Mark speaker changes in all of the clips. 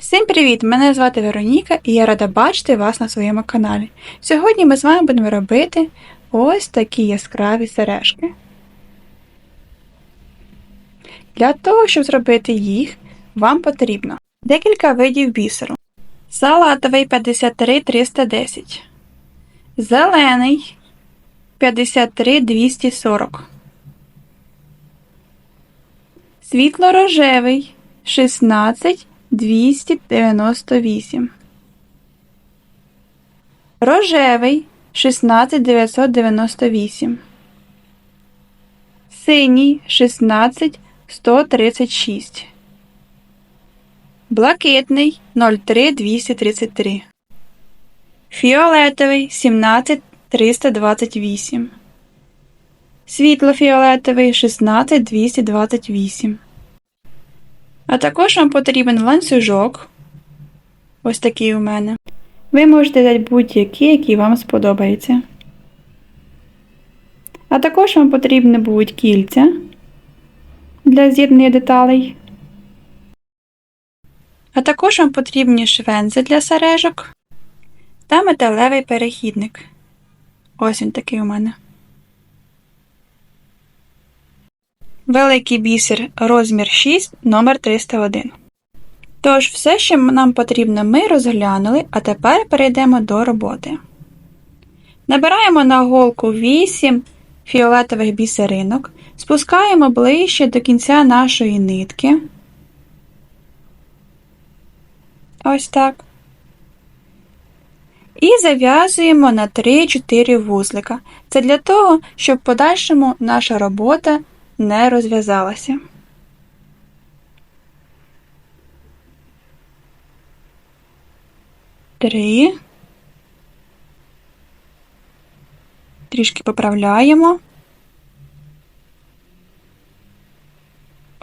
Speaker 1: Всім привіт! Мене звати Вероніка і я рада бачити вас на своєму каналі. Сьогодні ми з вами будемо робити ось такі яскраві сережки. Для того, щоб зробити їх, вам потрібно декілька видів бісеру. Салатовий 53 310, зелений 53 240, світло-рожевий 16 298. Рожевий 16998. Синій 16136. Блакитний 03233. Фіолетовий 17328. Світло-фіолетовий 16228. А також вам потрібен ланцюжок. Ось такий у мене. Ви можете взяти будь-який, який вам сподобається. А також вам потрібні будуть кільця для з'єднання деталей. А також вам потрібні швензи для сережок та металевий перехідник. Ось він такий у мене. Великий бісер розмір 6 номер 301. Тож, все, що нам потрібно, ми розглянули, а тепер перейдемо до роботи. Набираємо на голку 8 фіолетових бісеринок, спускаємо ближче до кінця нашої нитки. Ось так. І зав'язуємо на 3-4 вузлика. Це для того, щоб в подальшому наша робота не розв'язалася. Три. Трішки поправляємо.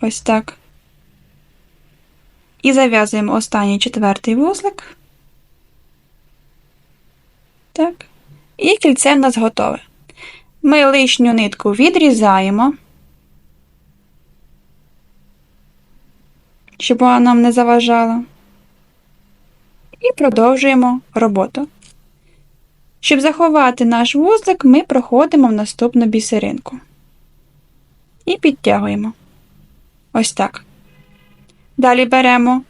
Speaker 1: Ось так. І зав'язуємо останній четвертий вузлик. Так. І кільце в нас готове. Ми лишню нитку відрізаємо. Щоб вона нам не заважала. І продовжуємо роботу. Щоб заховати наш вузлик, ми проходимо в наступну бісеринку. І підтягуємо. Ось так. Далі беремо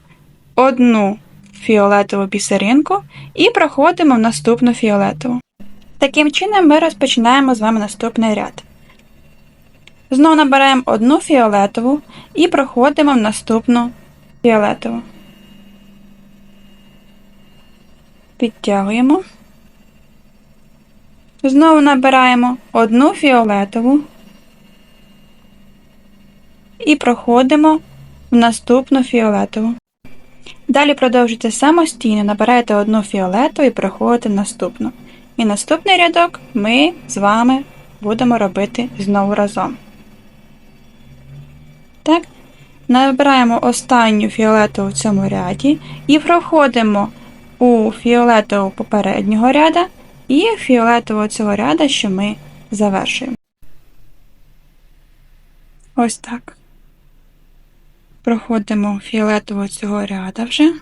Speaker 1: одну фіолетову бісеринку і проходимо в наступну фіолетову. Таким чином, ми розпочинаємо з вами наступний ряд. Знову набираємо одну фіолетову і проходимо в наступну фіолетову. Підтягуємо. Знову набираємо одну фіолетову і проходимо в наступну фіолетову. Далі продовжуйте самостійно, набираєте одну фіолетову і проходите наступну. І наступний рядок ми з вами будемо робити знову разом. Так, Набираємо останню фіолетову в цьому ряді і проходимо у фіолетову попереднього ряда і фіолетового цього ряда, що ми завершуємо. Ось так. Проходимо фіолетового цього ряда вже.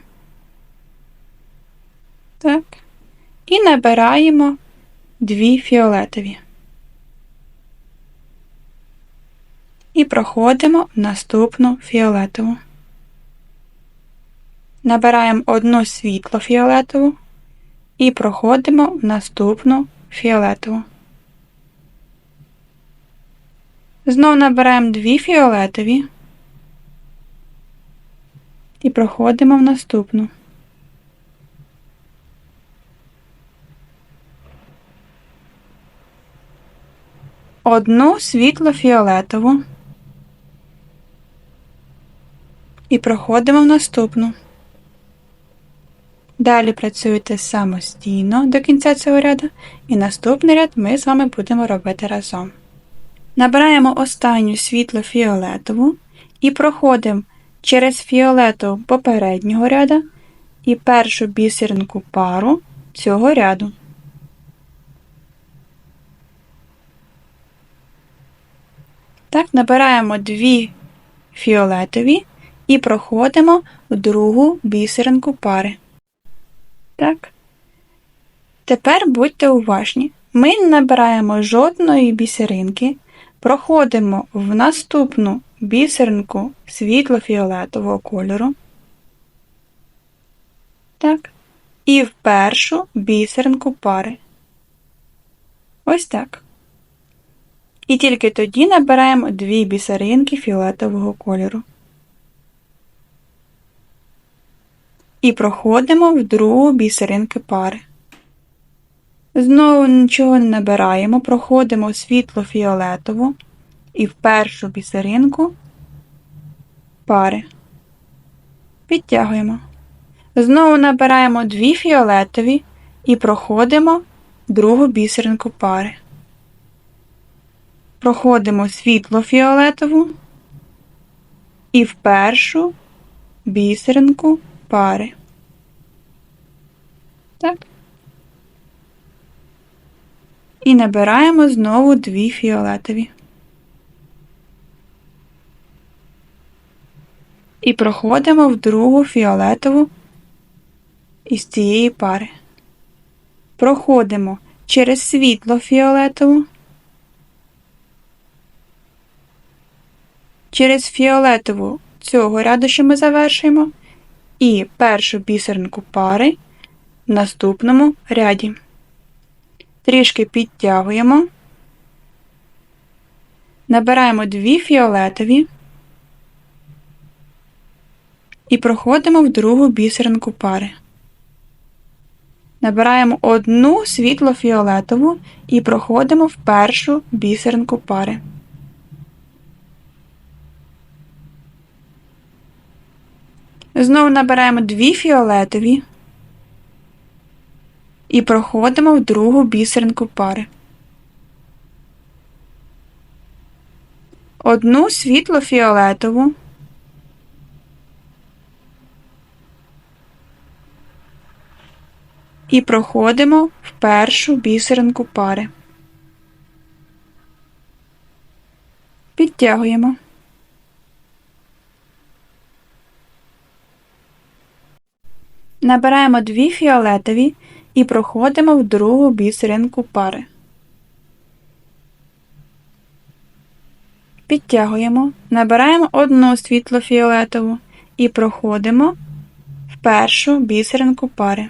Speaker 1: Так. І набираємо дві фіолетові. І проходимо в наступну фіолетову. Набираємо одну світло фіолетову і проходимо в наступну фіолетову. Знову набираємо дві фіолетові і проходимо в наступну. Одну світло фіолетову і проходимо в наступну. Далі працюєте самостійно до кінця цього ряду, і наступний ряд ми з вами будемо робити разом. Набираємо останню світло фіолетову і проходимо через фіолетову попереднього ряду і першу бісеринку пару цього ряду. Так, набираємо дві фіолетові і проходимо в другу бісеринку пари. Так. Тепер будьте уважні. Ми не набираємо жодної бісеринки, проходимо в наступну бісеринку світло-фіолетового кольору. Так. І в першу бісеринку пари. Ось так. І тільки тоді набираємо дві бісеринки фіолетового кольору. І проходимо в другу бісеринки пари. Знову нічого не набираємо, проходимо світло-фіолетову і в першу бісеринку пари. Підтягуємо. Знову набираємо дві фіолетові і проходимо другу бісеринку пари. Проходимо світло-фіолетову і в першу бісеринку пари. Так. І набираємо знову дві фіолетові. І проходимо в другу фіолетову із цієї пари. Проходимо через світло фіолетову, через фіолетову цього ряду, що ми завершуємо, і першу бісеринку пари в наступному ряді. Трішки підтягуємо, набираємо дві фіолетові і проходимо в другу бісеринку пари. Набираємо одну світло-фіолетову і проходимо в першу бісеринку пари. Знову набираємо дві фіолетові і проходимо в другу бісеринку пари. Одну світло-фіолетову і проходимо в першу бісеринку пари. Підтягуємо. Набираємо дві фіолетові і проходимо в другу бісеринку пари. Підтягуємо, набираємо одну світло-фіолетову і проходимо в першу бісеринку пари.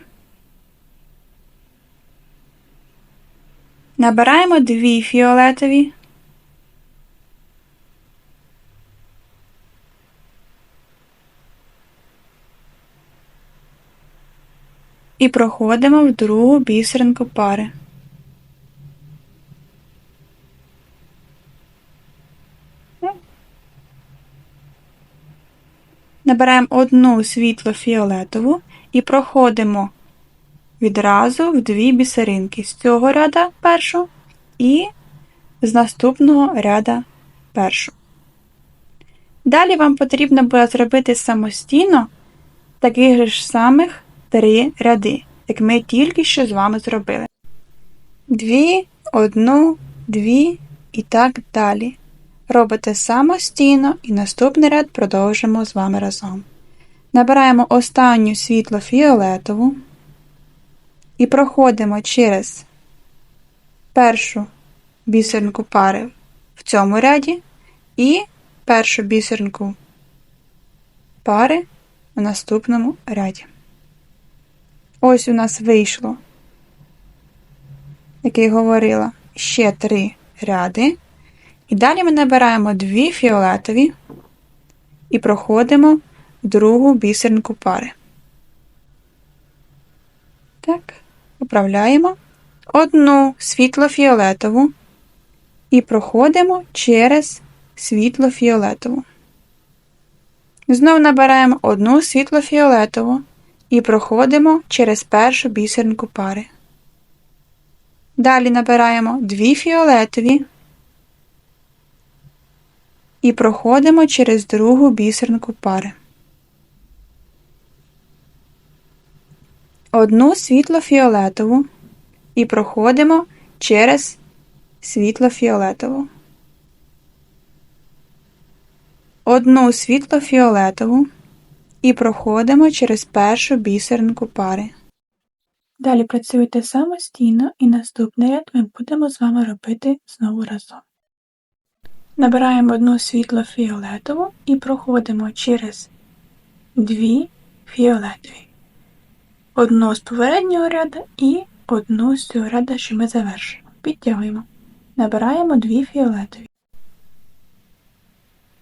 Speaker 1: Набираємо дві фіолетові. І проходимо в другу бісеринку пари. Набираємо одну світло-фіолетову і проходимо відразу в дві бісеринки з цього ряда першу і з наступного ряда першу. Далі вам потрібно буде зробити самостійно таких ж самих три ряди, як ми тільки що з вами зробили. Дві, одну, дві і так далі. Робите самостійно і наступний ряд продовжимо з вами разом. Набираємо останню світло фіолетову і проходимо через першу бісеринку пари в цьому ряді і першу бісеринку пари в наступному ряді. Ось у нас вийшло, як я говорила, ще три ряди. І далі ми набираємо дві фіолетові і проходимо другу бісеринку пари. Так, управляємо одну світло-фіолетову і проходимо через світло-фіолетову. Знову набираємо одну світло-фіолетову і проходимо через першу бісеринку пари. Далі набираємо дві фіолетові і проходимо через другу бісеринку пари. Одну світло-фіолетову і проходимо через світло-фіолетову. одну світло-фіолетову і проходимо через першу бісеринку пари. Далі працюйте самостійно і наступний ряд ми будемо з вами робити знову разом. Набираємо одну світло-фіолетову і проходимо через дві фіолетові. Одну з попереднього ряду і одну з цього ряду, що ми завершимо. Підтягуємо. Набираємо дві фіолетові.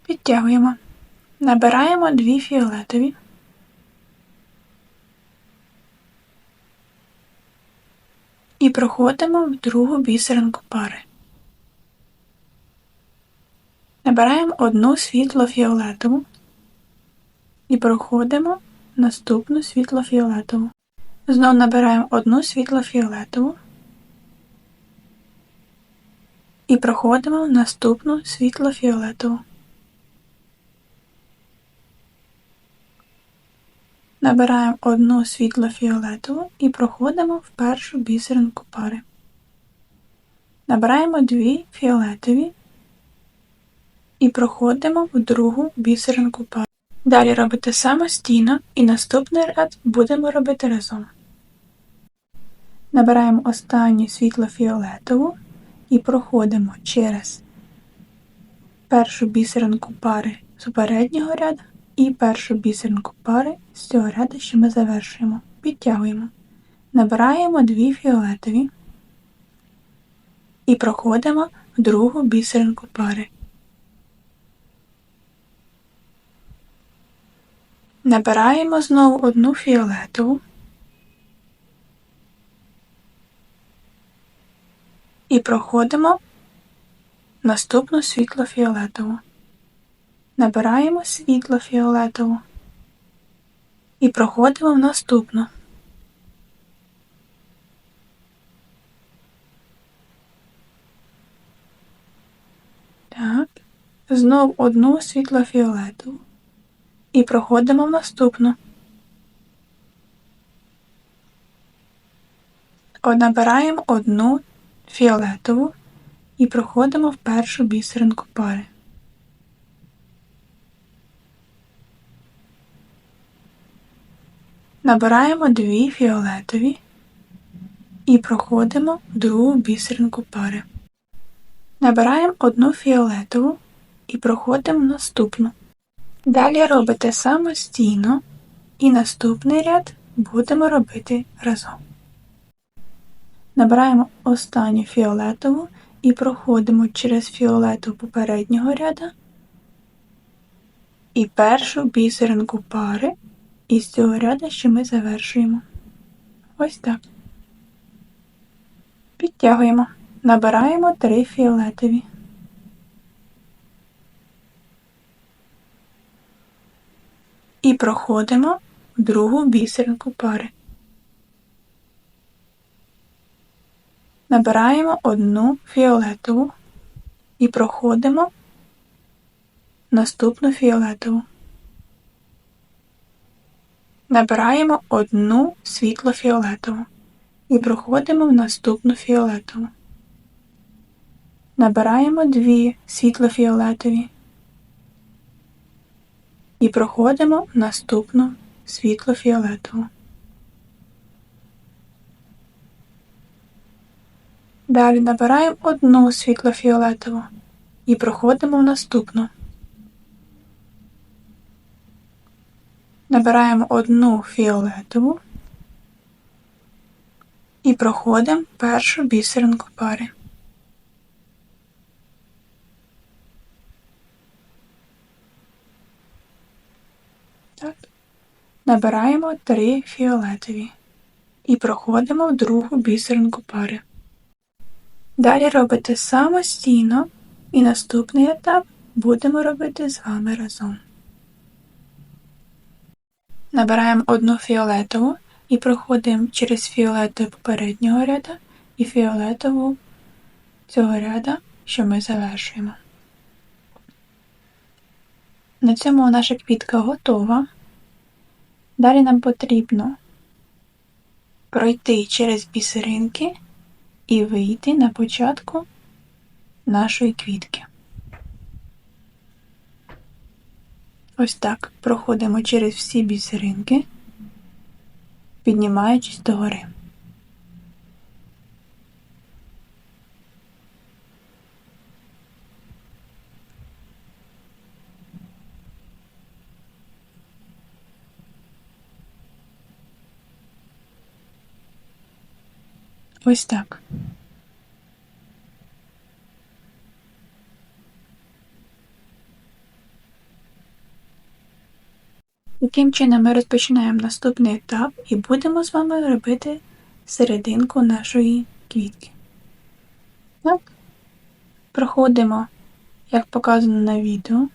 Speaker 1: Підтягуємо. Набираємо дві фіолетові. І проходимо в другу бісеринку пари. Набираємо одну світло-фіолетову і проходимо наступну світло-фіолетову. Знову набираємо одну світло-фіолетову і проходимо наступну світло-фіолетову. Набираємо одну світло-фіолетову і проходимо в першу бісеринку пари. Набираємо дві фіолетові і проходимо в другу бісеринку пари. Далі робите самостійно і наступний ряд будемо робити разом. Набираємо останню світло-фіолетову і проходимо через першу бісеринку пари з попереднього ряду і першу бісеринку пари з цього ряду, що ми завершуємо. Підтягуємо. Набираємо дві фіолетові і проходимо в другу бісеринку пари. Набираємо знову одну фіолетову і проходимо наступну світло-фіолетову. Набираємо світло-фіолетову і проходимо в наступну. Так, знов одну світло-фіолетову і проходимо в наступну. Набираємо одну фіолетову і проходимо в першу бісеринку пари. Набираємо дві фіолетові і проходимо в другу бісеринку пари. Набираємо одну фіолетову і проходимо наступну. Далі робите самостійно і наступний ряд будемо робити разом. Набираємо останню фіолетову і проходимо через фіолетову попереднього ряда і першу бісеринку пари із цього ряду, що ми завершуємо. Ось так. Підтягуємо. Набираємо три фіолетові. І проходимо другу бісеринку пари. Набираємо одну фіолетову і проходимо наступну фіолетову. Набираємо одну світло-фіолетову і проходимо в наступну фіолетову. Набираємо дві світло-фіолетові і проходимо в наступну світло-фіолетову. Далі набираємо одну світло-фіолетову і проходимо в наступну. Набираємо одну фіолетову і проходимо першу бісеринку пари. Так. Набираємо три фіолетові і проходимо в другу бісеринку пари. Далі робите самостійно і наступний етап будемо робити з вами разом. Набираємо одну фіолетову і проходимо через фіолетову попереднього ряда і фіолетову цього ряда, що ми завершуємо. На цьому наша квітка готова. Далі нам потрібно пройти через бісеринки і вийти на початку нашої квітки. Ось так проходимо через всі бісеринки, піднімаючись догори. Ось так. Таким чином ми розпочинаємо наступний етап і будемо з вами робити серединку нашої квітки. Так. Проходимо, як показано на відео.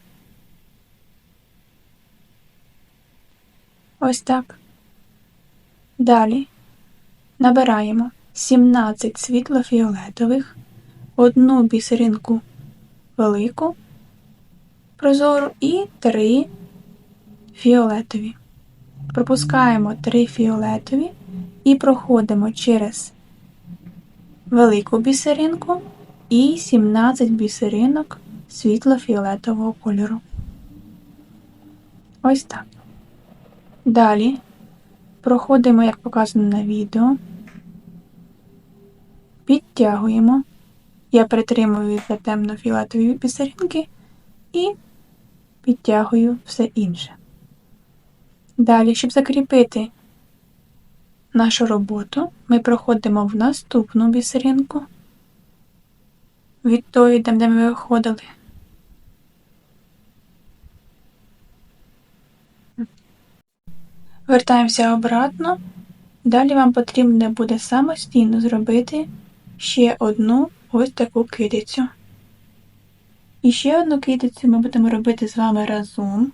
Speaker 1: Ось так. Далі набираємо 17 світло-фіолетових, одну бісеринку велику, прозору і 3 фіолетові. Пропускаємо 3 фіолетові і проходимо через велику бісеринку і 17 бісеринок світло-фіолетового кольору. Ось так. Далі проходимо, як показано на відео, підтягуємо. Я притримую для темно-фіолетові бісеринки і підтягую все інше. Далі, щоб закріпити нашу роботу, ми проходимо в наступну бісеринку від тої, де ми виходили. Вертаємося обратно. Далі вам потрібно буде самостійно зробити ще одну ось таку китицю. І ще одну китицю ми будемо робити з вами разом.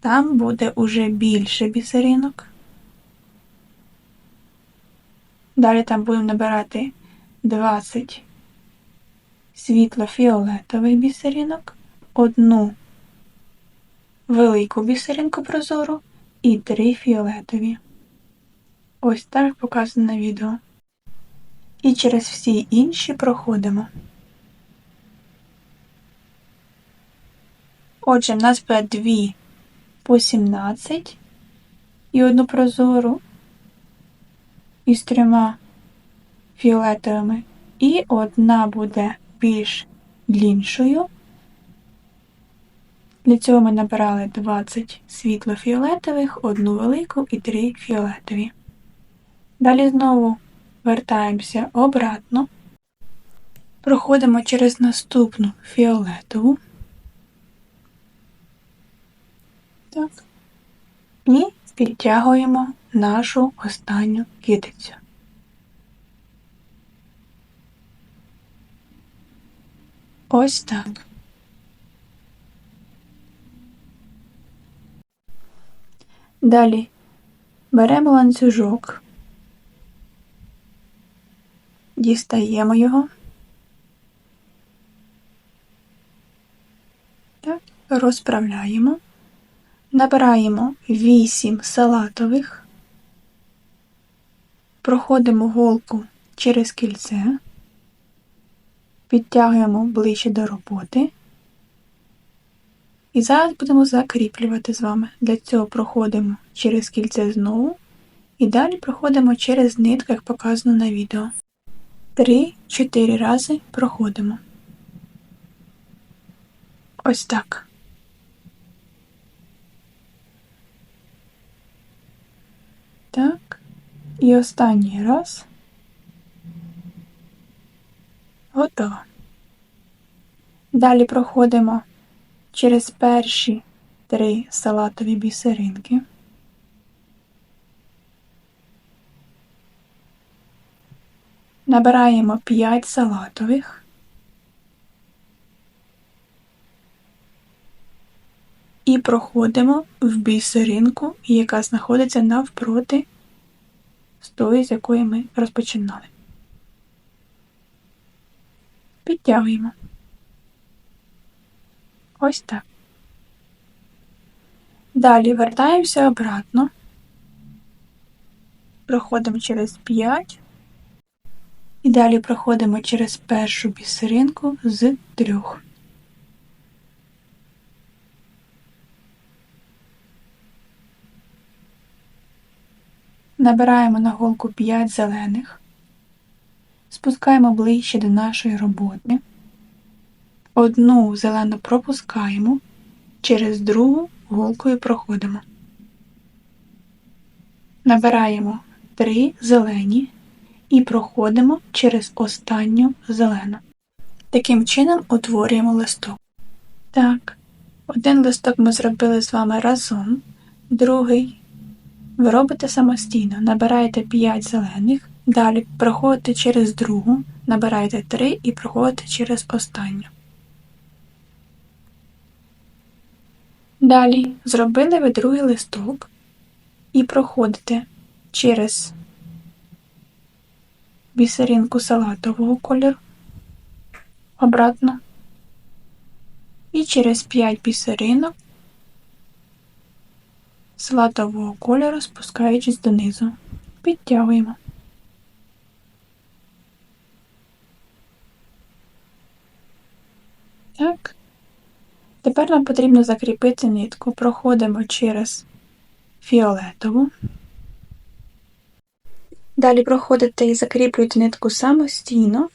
Speaker 1: Там буде уже більше бісеринок. Далі там будемо набирати 20 світло-фіолетових бісеринок, одну велику бісеринку прозору і три фіолетові. Ось так показано на відео. І через всі інші проходимо. Отже, в нас буде дві по 17 і одну прозору із трьома фіолетовими, і одна буде більш дліншою. Для цього ми набирали 20 світло-фіолетових, одну велику і 3 фіолетові. Далі знову вертаємося обратно, проходимо через наступну фіолетову. Так. І підтягуємо нашу останню китицю. Ось так. Далі беремо ланцюжок, дістаємо його, так, розправляємо, набираємо 8 салатових, проходимо голку через кільце, підтягуємо ближче до роботи. І зараз будемо закріплювати з вами. Для цього проходимо через кільце знову. І далі проходимо через нитку, як показано на відео. 3-4 рази проходимо. Ось так. Так. І останній раз. Готово. Далі проходимо через перші три салатові бісеринки. Набираємо 5 салатових. І проходимо в бісеринку, яка знаходиться навпроти з тої, з якої ми розпочинали. Підтягуємо. Ось так. Далі вертаємося обратно, проходимо через 5 і далі проходимо через першу бісеринку з трьох. Набираємо на голку 5 зелених, спускаємо ближче до нашої роботи. Одну зелену пропускаємо, через другу голкою проходимо. Набираємо 3 зелені і проходимо через останню зелену. Таким чином утворюємо листок. Так, один листок ми зробили з вами разом, другий ви робите самостійно. Набираєте 5 зелених, далі проходите через другу, набираєте 3 і проходите через останню. Далі зробили ви другий листок і проходите через бісеринку салатового кольору обратно і через 5 бісеринок салатового кольору спускаючись донизу. Підтягуємо. Так. Тепер нам потрібно закріпити нитку. Проходимо через фіолетову. Далі проходите і закріплюєте нитку самостійно.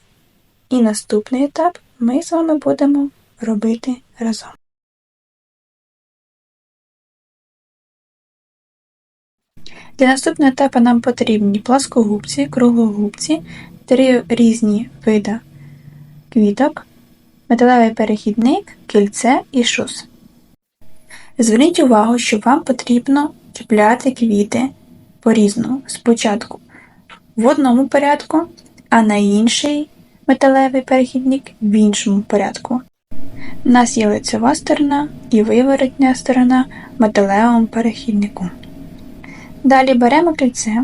Speaker 1: І наступний етап ми з вами будемо робити разом. Для наступного етапу нам потрібні пласкогубці, круглогубці, три різні види квіток, металевий перехідник, кільце і шус. Зверніть увагу, що вам потрібно чіпляти квіти по-різному. Спочатку в одному порядку, а на інший металевий перехідник в іншому порядку. У нас є лицева сторона і виворотня сторона в металевому перехіднику. Далі беремо кільце,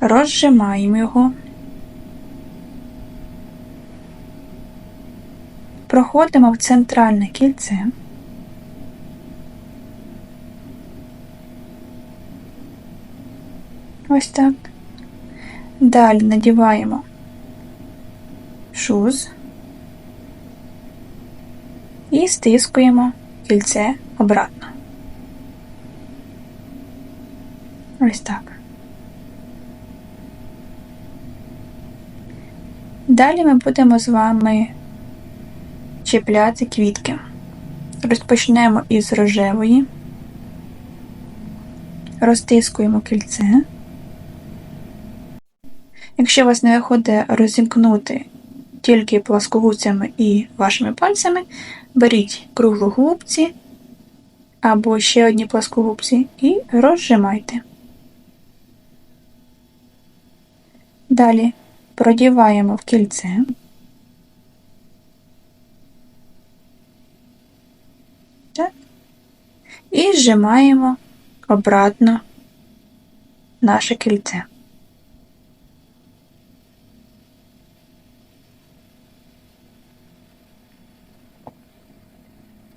Speaker 1: розжимаємо його, проходимо в центральне кільце. Ось так. Далі надіваємо шуз і стискуємо кільце обратно. Ось так. Далі ми будемо з вами чіпляти квітки. Розпочнемо із рожевої, розтискуємо кільце. Якщо у вас не виходить розімкнути тільки пласкогубцями і вашими пальцями, беріть круглогубці або ще одні пласкогубці і розжимайте. Далі продіваємо в кільце. Так. І зжимаємо обратно наше кільце.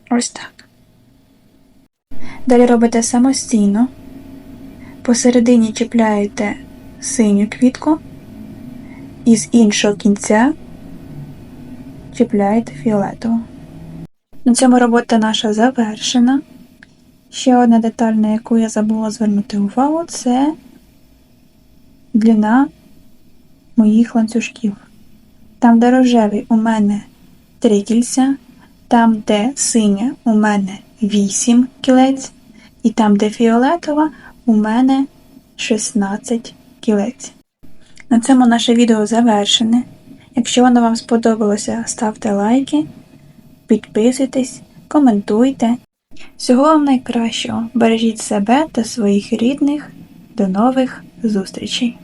Speaker 1: Ось так. Далі робите самостійно. Посередині чіпляєте синю квітку і з іншого кінця чіпляєте фіолетову. На цьому робота наша завершена. Ще одна деталь, на яку я забула звернути увагу, це длина моїх ланцюжків. Там, де рожевий у мене 3 кільця, там, де синя у мене 8 кілець, і там, де фіолетова, у мене 16 кілець. На цьому наше відео завершене. Якщо воно вам сподобалося, ставте лайки, підписуйтесь, коментуйте. Всього вам найкращого! Бережіть себе та своїх рідних. До нових зустрічей!